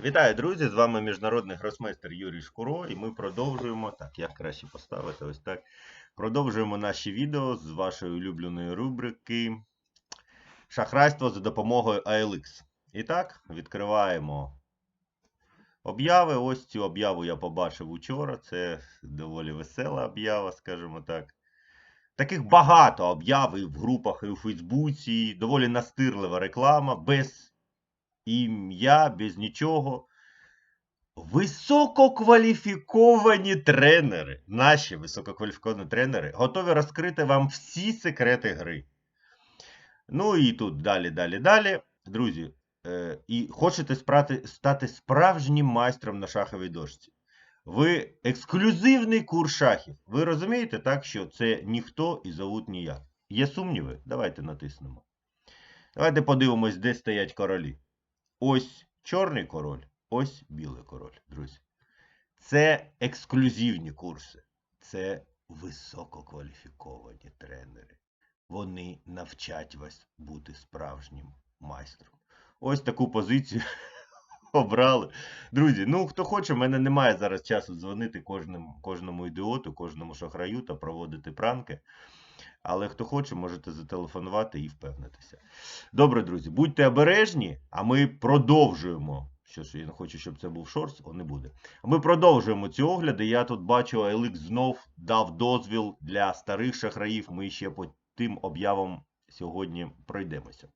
Вітаю, друзі! З вами міжнародний гросмейстер Юрій Шкуро, і ми продовжуємо. Так, як краще поставити ось так. Продовжуємо наші відео з вашої улюбленої рубрики Шахрайство за допомогою ALX. І так, відкриваємо обяви. Ось цю об'яву я побачив учора. Це доволі весела об'ява, скажімо так. Таких багато об'яв і в групах, і у Фейсбуці. Доволі настирлива реклама, без ім'я, без нічого. Висококваліфіковані тренери, наші висококваліфіковані тренери, готові розкрити вам всі секрети гри. Ну і тут далі, далі, далі. Друзі, е, і хочете спрати, стати справжнім майстром на шаховій дошці. Ви ексклюзивний курс шахів. Ви розумієте, так, що це ніхто і зовут ніяк. Є сумніви? Давайте натиснемо. Давайте подивимось, де стоять королі. Ось чорний король, ось білий король, друзі. Це ексклюзивні курси. Це висококваліфіковані тренери. Вони навчать вас бути справжнім майстром. Ось таку позицію обрали. Друзі, ну хто хоче, в мене немає зараз часу дзвонити кожному, кожному ідіоту, кожному шахраю та проводити пранки. Але хто хоче, можете зателефонувати і впевнитися. Добре, друзі, будьте обережні, а ми продовжуємо. Що ж, я не хочу, щоб це був шорс, о, не буде. Ми продовжуємо ці огляди. Я тут бачу, Айлик знов дав дозвіл для старих шахраїв. Ми ще по тим об'явам сьогодні пройдемося.